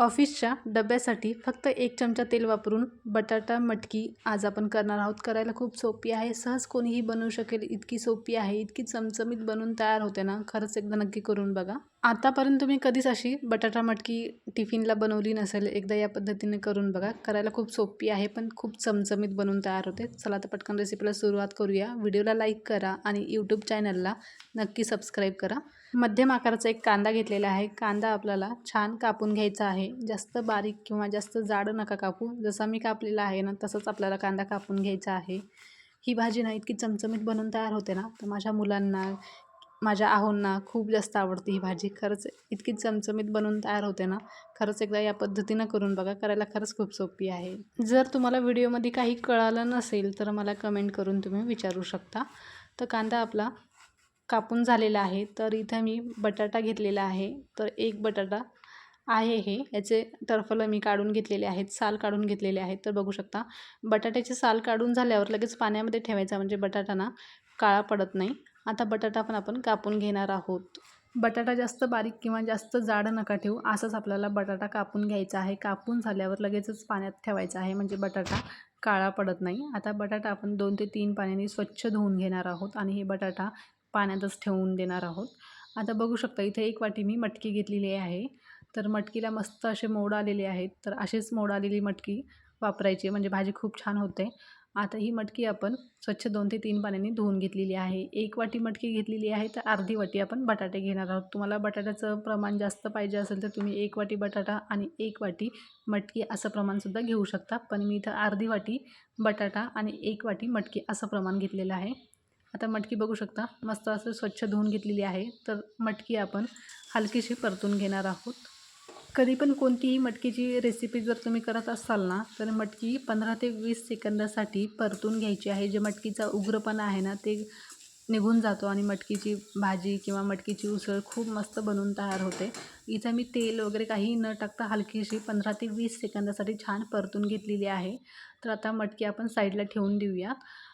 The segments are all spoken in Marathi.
ऑफिसच्या डब्यासाठी फक्त एक चमचा तेल वापरून बटाटा मटकी आज आपण करणार आहोत. करायला खूप सोपी आहे. सहज कोणीही बनवू शकेल. इतकी सोपी आहे. इतकी चमचमीत बनवून तयार होते ना. खरंच एकदा नक्की करून बघा. आतापर्यंत तुम्ही कधीच अशी बटाटा मटकी टिफिनला बनवली नसेल. एकदा या पद्धतीने करून बघा. करायला खूप सोपी आहे पण खूप चमचमीत बनवून तयार होते. चला तर पटकन रेसिपीला सुरुवात करूया. व्हिडिओला लाईक करा आणि यूट्यूब चॅनलला नक्की सबस्क्राईब करा. मध्यम आकाराचा एक कांदा घेतलेला आहे. कांदा आपल्याला छान कापून घ्यायचा आहे. जास्त बारीक किंवा जास्त जाड नका कापू. जसा मी कापलेला आहे ना तसंच आपल्याला कांदा कापून घ्यायचा आहे. ही भाजी ना इतकी चमचमीत बनवून तयार होते ना तर माझ्या मुलांना माझ्या आहोंना खूप जास्त आवडते ही भाजी. खरंच इतकी चमचमीत बनवून तयार होते ना खरंच एकदा या पद्धतीनं करून बघा. करायला खरंच खूप सोपी आहे. जर तुम्हाला व्हिडिओमध्ये काही कळालं नसेल तर मला कमेंट करून तुम्ही विचारू शकता. तर कांदा आपला कापून झालेला आहे. तर इथं मी बटाटा घेतलेला आहे. तर एक बटाटा आहे हे. याचे टरफलं मी काढून घेतलेले आहेत. साल काढून घेतलेले आहेत. तर बघू शकता बटाट्याचे साल काढून झाल्यावर लगेच पाण्यामध्ये ठेवायचा म्हणजे बटाटा ना काळा पडत नाही. आता बटाटा पण आपण कापून घेणार आहोत. बटाटा जास्त बारीक किंवा जास्त जाड नका ठेवू. असंच आपल्याला बटाटा कापून घ्यायचा आहे. कापून झाल्यावर लगेचच पाण्यात ठेवायचा आहे म्हणजे बटाटा काळा पडत नाही. आता बटाटा आपण दोन ते तीन पाण्याने स्वच्छ धुवून घेणार आहोत आणि हे बटाटा पाण्यातच ठेवून देणार आहोत. आता बघू शकता इथे एक वाटी मी मटकी घेतलेली आहे. तर मटकीला मस्त असे मोड आलेले आहेत. तर असेच मोड आलेली मटकी वापरायची म्हणजे भाजी खूप छान होते. आता ही मटकी आपण स्वच्छ दोन ते तीन पाण्याने धुवून घेतलेली आहे. एक वाटी मटकी घेतलेली आहे. तर अर्धी वाटी आपण बटाटे घेणार आहोत. तुम्हाला बटाट्याचं प्रमाण जास्त पाहिजे असेल तर तुम्ही एक वाटी बटाटा आणि एक वाटी मटकी असं प्रमाणसुद्धा घेऊ शकता. पण मी इथं अर्धी वाटी बटाटा आणि एक वाटी मटकी असं प्रमाण घेतलेलं आहे. आता मटकी बघू शकता. मस्त असं स्वच्छ धुवून घेतलेली आहे. तर मटकी आपण हलकीशी परतून घेणार आहोत. कधी पण कोणतीही मटकीची रेसिपी जर तुम्ही करत असाल ना तर मटकी पंधरा ते वीस सेकंदासाठी परतून घ्यायची आहे. जे मटकीचा उग्रपणा आहे ना ते निघून जातो आणि मटकीची भाजी किंवा मटकीची उसळ खूप मस्त बनवून तयार होते. इथं मी तेल वगैरे काही न टाकता हलकीशी पंधरा ते वीस सेकंदासाठी छान परतून घेतलेली आहे. तर आता मटकी आपण साईडला ठेवून देऊया.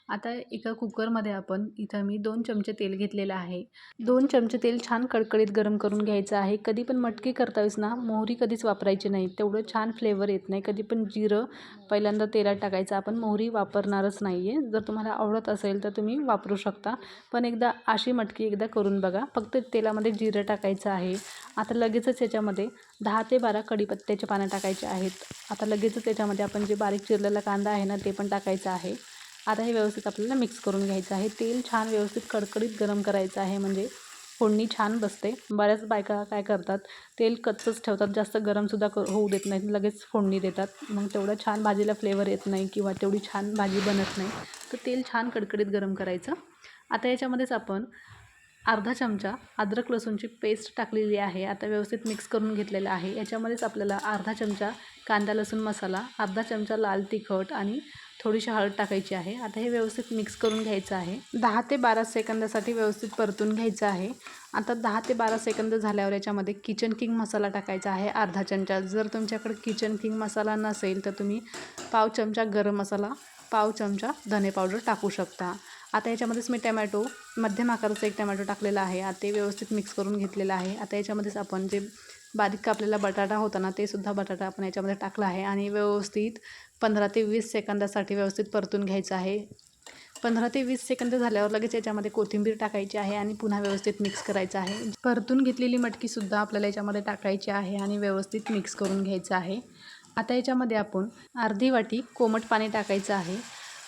आता एका कुकरमध्ये आपण इथं मी दोन चमचे तेल घेतलेलं आहे. दोन चमचे तेल छान कडकडीत गरम करून घ्यायचं आहे. कधी पण मटकी करतावेळेस ना मोहरी कधीच वापरायची नाही. तेवढं छान फ्लेवर येत नाही. कधी पण जिरं पहिल्यांदा तेलात टाकायचं. आपण मोहरी वापरणारच नाही आहे जर तुम्हाला आवडत असेल तर तुम्ही वापरू शकता. पण एकदा अशी मटकी एकदा करून बघा. फक्त तेलामध्ये जिरं टाकायचं आहे. आता लगेचच याच्यामध्ये दहा ते बारा कढीपत्त्याचे पानं टाकायचे आहेत. आता लगेचच त्याच्यामध्ये आपण जे बारीक चिरलेला कांदा आहे ना ते पण टाकायचं आहे. आता हे व्यवस्थित आपल्याला मिक्स करून घ्यायचं आहे. तेल छान व्यवस्थित कडकडीत गरम करायचं आहे म्हणजे फोडणी छान बसते. बऱ्याच बायका काय करतात तेल कच्चंच ठेवतात जास्त गरमसुद्धा कर होऊ देत नाहीत लगेच फोडणी देतात. मग तेवढं छान भाजीला फ्लेवर येत नाही किंवा तेवढी छान भाजी बनत नाही. तर तेल छान कडकडीत गरम करायचं. आता याच्यामध्येच आपण अर्धा चमचा अद्रक लसूणची पेस्ट टाकलेली आहे. आता व्यवस्थित मिक्स करून घेतलेलं आहे. याच्यामध्येच आपल्याला अर्धा चमचा कांदा लसूण मसाला अर्धा चमचा लाल तिखट आणि थोडीशी हळद टाकायची आहे. आता हे व्यवस्थित मिक्स करून घ्यायचं आहे. दहा ते बारा सेकंदासाठी व्यवस्थित परतून घ्यायचं आहे. आता दहा ते बारा सेकंद झाल्यावर याच्यामध्ये किचन किंग मसाला टाकायचा आहे. अर्धा चमचा. जर तुमच्याकडे किचन किंग मसाला नसेल तर तुम्ही पाव चमचा गरम मसाला पाव चमचा धने पावडर टाकू शकता. आता याच्यामध्येच मी टमॅटो मध्यम आकाराचा एक टमॅटो टाकलेला आहे. आता ते व्यवस्थित मिक्स करून घेतलेलं आहे. आता याच्यामध्येच आपण जे बारीक कापलेला बटाटा होता ना ते सुद्धा बटाटा आपण याच्यामध्ये टाकला आहे. आणि व्यवस्थित पंधरा ते वीस सेकंदासाठी व्यवस्थित परतून घ्यायचं आहे. पंधरा ते वीस सेकंद झाल्यावर लगेच याच्यामध्ये कोथिंबीर टाकायची आहे आणि पुन्हा व्यवस्थित मिक्स करायचं आहे. परतून घेतलेली मटकीसुद्धा आपल्याला याच्यामध्ये टाकायची आहे आणि व्यवस्थित मिक्स करून घ्यायचं आहे. आता याच्यामध्ये आपण अर्धी वाटी कोमट पाणी टाकायचं आहे.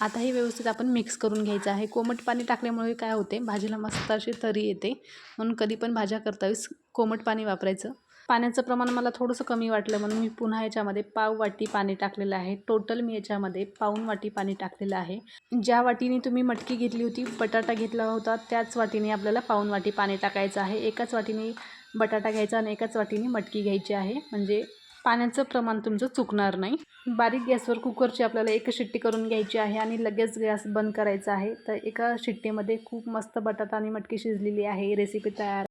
आता हे व्यवस्थित आपण मिक्स करून घ्यायचं आहे. कोमट पाणी टाकल्यामुळे काय होते? भाजीला मस्त अशी तरी येते. म्हणून कधी पण भाज्या करतावीस कोमट पाणी वापरायचं. पाण्याचं प्रमाण मला थोडंसं कमी वाटलं म्हणून मी पुन्हा याच्यामध्ये पाव वाटी पाणी टाकलेलं आहे. टोटल मी याच्यामध्ये पाऊन वाटी पाणी टाकलेलं आहे. ज्या वाटीने तुम्ही मटकी घेतली होती बटाटा घेतला होता त्याच वाटीने आपल्याला पाऊन वाटी पाणी टाकायचं आहे. एकाच वाटीने बटाटा घ्यायचा आणि एकाच वाटीने मटकी घ्यायची आहे. म्हणजे पाण्याचं प्रमाण तुमचं चुकणार नाही. बारीक गॅसवर कुकरची आपल्याला एक शिट्टी करून घ्यायची आहे आणि लगेच गॅस बंद करायचा आहे. तर एका शिट्टीमध्ये खूप मस्त बटाटा आणि मटकी शिजलेली आहे. रेसिपी तयार